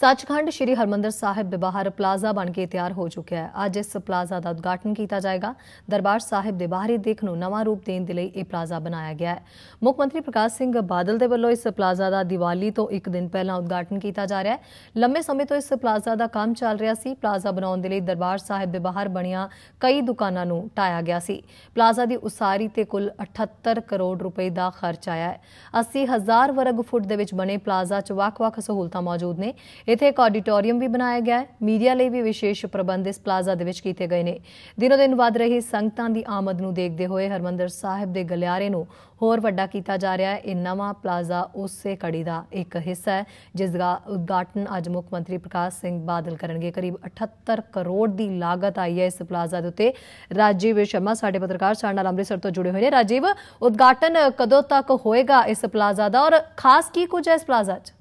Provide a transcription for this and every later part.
ਸੱਚਖੰਡ ਸ੍ਰੀ ਹਰਮੰਦਰ ਸਾਹਿਬ ਦੇ ਬਾਹਰ ਪਲਾਜ਼ਾ ਬਣ ਕੇ ਤਿਆਰ ਹੋ ਚੁੱਕਿਆ ਹੈ। ਅੱਜ ਇਸ ਪਲਾਜ਼ਾ ਦਾ ਉਦਘਾਟਨ ਕੀਤਾ ਜਾਏਗਾ। ਦਰਬਾਰ ਸਾਹਿਬ ਦੇ ਬਾਹਰੀ ਦਿੱਖ ਨੂੰ ਨਵਾਂ ਰੂਪ ਦੇਣ ਦੇ ਲਈ ਇਹ ਪਲਾਜ਼ਾ ਬਣਾਇਆ ਗਿਆ ਹੈ। ਮੁੱਖ ਮੰਤਰੀ ਪ੍ਰਕਾਸ਼ ਸਿੰਘ ਬਾਦਲ ਦੇ ਵੱਲੋਂ ਇਸ ਪਲਾਜ਼ਾ ਦਾ ਦੀਵਾਲੀ ਤੋਂ ਇੱਕ ਦਿਨ ਪਹਿਲਾਂ ਉਦਘਾਟਨ ਕੀਤਾ ਜਾ ਰਿਹਾ ਹੈ। ਲੰਮੇ ਸਮੇਂ ਤੋਂ ਇਸ ਪਲਾਜ਼ਾ ਦਾ ਕੰਮ ਚੱਲ ਰਿਹਾ ਸੀ। ਪਲਾਜ਼ਾ ਬਣਾਉਣ ਦੇ ਲਈ ਦਰਬਾਰ ਸਾਹਿਬ ਦੇ ਬਾਹਰ ਬਣੀਆਂ ਕਈ ਦੁਕਾਨਾਂ ਨੂੰ ਢਾਇਆ ਗਿਆ ਸੀ। ਪਲਾਜ਼ਾ ਦੀ ਉਸਾਰੀ ਤੇ ਕੁੱਲ 78 ਕਰੋੜ ਰੁਪਏ ਦਾ ਖਰਚ ਆਇਆ ਹੈ। 80 ਹਜ਼ਾਰ ਵਰਗ ਫੁੱਟ ਦੇ ਵਿੱਚ ਬਣੇ ਪਲਾਜ਼ਾ 'ਚ ਵੱਖ-ਵੱਖ ਸਹੂਲਤਾਂ ਮੌਜੂਦ ਨੇ। ਇੱਥੇ ਇੱਕ ਆਡੀਟੋਰੀਅਮ ਵੀ ਬਣਾਇਆ ਗਿਆ ਹੈ। ਮੀਡੀਆ ਲਈ ਵੀ ਵਿਸ਼ੇਸ਼ ਪ੍ਰਬੰਧ ਇਸ ਪਲਾਜ਼ਾ ਦੇ ਵਿੱਚ ਕੀਤੇ ਗਏ ਨੇ। ਦਿਨੋ ਦਿਨ ਵੱਧ ਰਹੀ ਸੰਗਤਾਂ ਦੀ ਆਮਦ ਨੂੰ ਦੇਖਦੇ ਹੋਏ ਹਰਮੰਦਰ ਸਾਹਿਬ ਦੇ ਗਲਿਆਰੇ ਨੂੰ ਹੋਰ ਵੱਡਾ ਕੀਤਾ ਜਾ ਰਿਹਾ ਹੈ। ਇਹ ਨਵਾਂ ਪਲਾਜ਼ਾ ਉਸੇ ਕੜੀ ਦਾ ਇੱਕ ਹਿੱਸਾ ਹੈ, ਜਿਸ ਦਾ ਉਦਘਾਟਨ ਅੱਜ ਮੁੱਖ ਮੰਤਰੀ ਪ੍ਰਕਾਸ਼ ਸਿੰਘ ਬਾਦਲ ਕਰਨਗੇ। ਕਰੀਬ 78 ਕਰੋੜ ਦੀ ਲਾਗਤ ਆਈ ਹੈ ਇਸ ਪਲਾਜ਼ਾ ਦੇ ਉੱਤੇ। ਰਾਜੀਵ ਸ਼ਰਮਾ ਸਾਡੇ ਪੱਤਰਕਾਰ ਸਾਡੇ ਨਾਲ ਅੰਮ੍ਰਿਤਸਰ ਤੋਂ ਜੁੜੇ ਹੋਏ ਨੇ। ਰਾਜੀਵ, ਉਦਘਾਟਨ ਕਦੋਂ ਤੱਕ ਹੋਏਗਾ ਇਸ ਪਲਾਜ਼ਾ ਦਾ ਔਰ ਖਾਸ ਕੀ ਕੁਝ ਹੈ ਇਸ ਪਲਾਜ਼ਾ 'ਚ?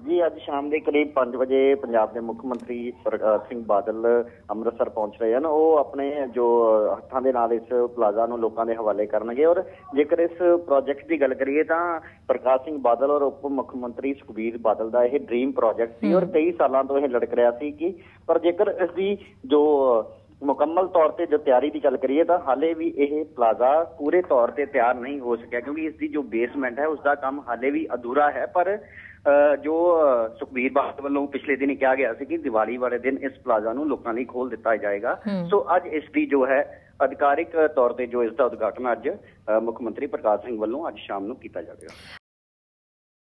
ਜੀ ਅੱਜ ਸ਼ਾਮ ਦੇ ਕਰੀਬ 5 ਵਜੇ ਪੰਜਾਬ ਦੇ ਮੁੱਖ ਮੰਤਰੀ ਪ੍ਰਕਾਸ਼ ਸਿੰਘ ਬਾਦਲ ਅੰਮ੍ਰਿਤਸਰ ਪਹੁੰਚ ਰਹੇ ਹਨ। ਉਹ ਆਪਣੇ ਜੋ ਹੱਥਾਂ ਦੇ ਨਾਲ ਇਸ ਪਲਾਜ਼ਾ ਨੂੰ ਲੋਕਾਂ ਦੇ ਹਵਾਲੇ ਕਰਨਗੇ ਔਰ ਜੇਕਰ ਇਸ ਪ੍ਰੋਜੈਕਟ ਦੀ ਗੱਲ ਕਰੀਏ ਤਾਂ ਪ੍ਰਕਾਸ਼ ਸਿੰਘ ਬਾਦਲ ਔਰ ਉਪ ਮੁੱਖ ਮੰਤਰੀ ਸੁਖਬੀਰ ਬਾਦਲ ਦਾ ਇਹ ਡ੍ਰੀਮ ਪ੍ਰੋਜੈਕਟ ਸੀ ਔਰ ਕਈ ਸਾਲਾਂ ਤੋਂ ਇਹ ਲੜਕ ਰਿਹਾ ਸੀ ਕਿ ਪਰ ਜੇਕਰ ਇਸ ਦੀ ਜੋ ਮੁਕੰਮਲ ਤੌਰ ਤੇ ਜੋ ਤਿਆਰੀ ਦੀ ਗੱਲ ਕਰੀਏ ਤਾਂ ਹਾਲੇ ਵੀ ਇਹ ਪਲਾਜ਼ਾ ਪੂਰੇ ਤੌਰ ਤੇ ਤਿਆਰ ਨਹੀਂ ਹੋ ਸਕਿਆ ਕਿਉਂਕਿ ਇਸ ਦੀ ਜੋ ਬੇਸਮੈਂਟ ਹੈ ਉਸ ਦਾ ਕੰਮ ਹਾਲੇ ਵੀ ਅਧੂਰਾ ਹੈ। ਪਰ ਜੋ ਸੁਖਬੀਰ ਬਾਦਲ ਵੱਲੋਂ ਪਿਛਲੇ ਦਿਨ ਕਿਹਾ ਗਿਆ ਸੀ ਕਿ ਦੀਵਾਲੀ ਵਾਲੇ ਦਿਨ ਇਸ ਪਲਾਜ਼ਾ ਨੂੰ ਲੋਕਾਂ ਲਈ ਖੋਲ ਦਿੱਤਾ ਜਾਏਗਾ। ਸੋ ਅੱਜ ਇਸ ਦੀ ਜੋ ਹੈ ਅਧਿਕਾਰਿਕ ਤੌਰ ਤੇ ਜੋ ਇਸ ਦਾ ਉਦਘਾਟਨ ਅੱਜ ਮੁੱਖ ਮੰਤਰੀ ਪ੍ਰਕਾਸ਼ ਸਿੰਘ ਵੱਲੋਂ ਅੱਜ ਸ਼ਾਮ ਨੂੰ ਕੀਤਾ ਜਾਵੇਗਾ।